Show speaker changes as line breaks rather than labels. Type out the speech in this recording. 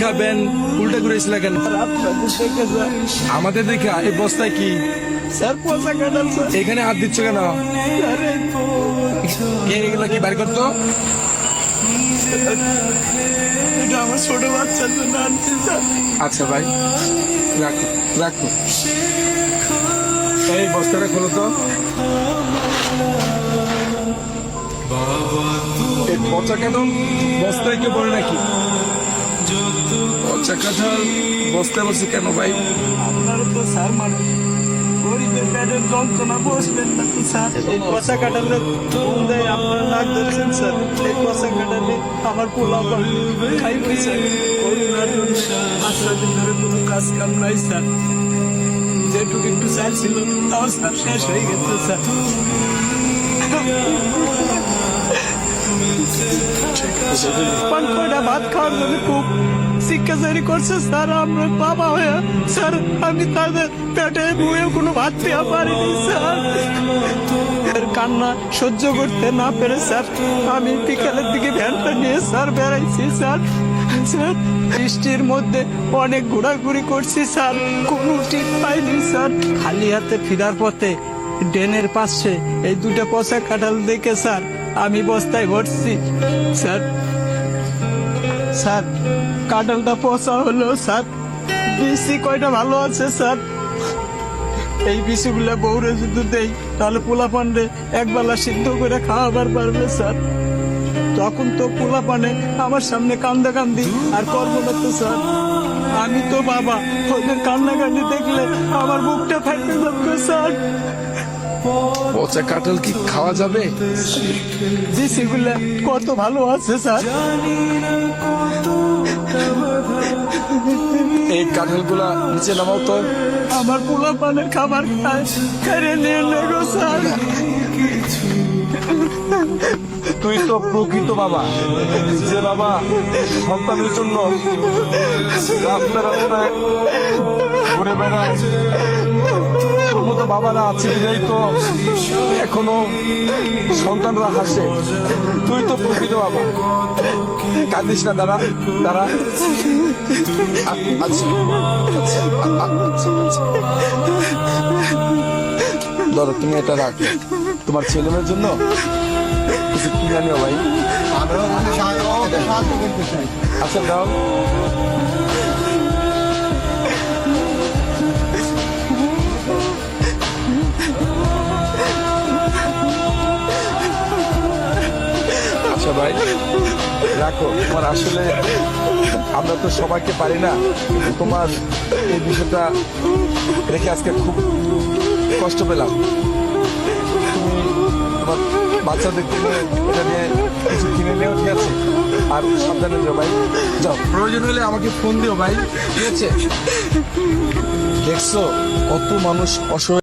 খাবেন উল্টা ঘুরেছিল কেন আমাদের দেখা এই বস্তায় কি? এখানে হাত দিচ্ছ কেন?
আরে,
এগুলো কি বাড়ি করতো? আচ্ছা ভাই রাখো রাখো। এই বস্তাটা খোলো তো। পচা কেন? বস্তায় কেউ পড়ে নাকি? পচা কাঁঠাল বস্তায় বসে কেন ভাই?
আপনারা তো স্যার মানে গরিবের পেটের যন্ত্রণা বসবেন না তো স্যার। এই পচা কাটালে ফুল দেয়, আপনারা নাক ধরছেন স্যার। এই পচা কাটালে আমার পোলা খাইবে স্যার জন্য পাঁচ ছয় দিন ধরে কোনো কাজ কাম নাই স্যার। যেটুকু একটু চাল ছিল তাও স্যার শেষ গেছে স্যার। পান কয়টা ভাত খাওয়ার জন্য খুব শিক্ষাচারি করছে, স্যার, আমরা বাবা হয়ে, স্যার, আমি তাদের পেটে বয়ে কোনো ভাত দেওয়া পারিনি, স্যার। কান্না সহ্য করতে না পেরে, স্যার, আমি বিকালের দিকে ভ্যানটা নিয়ে, স্যার, বেড়াইছি, স্যার। স্যার, বৃষ্টির মধ্যে অনেক ঘোরাঘুরি করছি, স্যার। কোনো ঠিক পাইনি, স্যার। খালি হাতে ফিরার পথে ড্রেনের পাশে এই দুটো পচা কাঁঠাল দেখে, স্যার আমি বস্তায় ভরছি। স্যার স্যার, কাঁঠালটা পচা হলো, স্যার। বিসি কয়টা ভালো আছে, স্যার? এই বিসিগুলা বউরে যদি দেই, তাহলে পোলা পান্ডে একবেলা সিদ্ধ করে খাওয়াবার পারবে, স্যার। তখন তো পোলা পানে আমার সামনে কান্দা কান্দি আর করব না তো স্যার। আমি তো বাবা, ওদের কান্নাকান্দি দেখলে আমার বুকটা ফাটতে যাবে, স্যার।
পচা কাঁঠাল কি খাওয়া যাবে?
কত ভালো আছে স্যার।
এই কাঁঠালগুলা নিচে নামাও তো।
আমার পোলা পানের খাবার খায়। স্যার।
তুই তো প্রকৃত বাবা। যে বাবা সন্তানের জন্য রাস্তা রাস্তায় ঘুরে বেড়ায়। মতো বাবারা আছে বিধাই তো এখনও সন্তানরা হাসে। তুই তো প্রকৃত বাবা। কাঁদিস না আচ্ছা, আচ্ছা। ধরো তুমি এটা রাখ। তোমার ছেলে মেয়ের জন্য কিছু কিনে আনিও ভাই। আচ্ছা দাও। আচ্ছা রাখো, তোমার আসলে আমরা তো সবাইকে পারি না তোমার এই বিষয়টা রেখে আজকে খুব কষ্ট পেলাম। তুমি তোমার বাচ্চাদেরকে নিয়ে এটা নিয়ে কিছু কিনে নিও, ঠিক আছে? আর সাবধানে যাও ভাই। যাও। প্রয়োজন হলে আমাকে ফোন দিও ভাই, ঠিক আছে? দেখছ, কত মানুষ অসহায়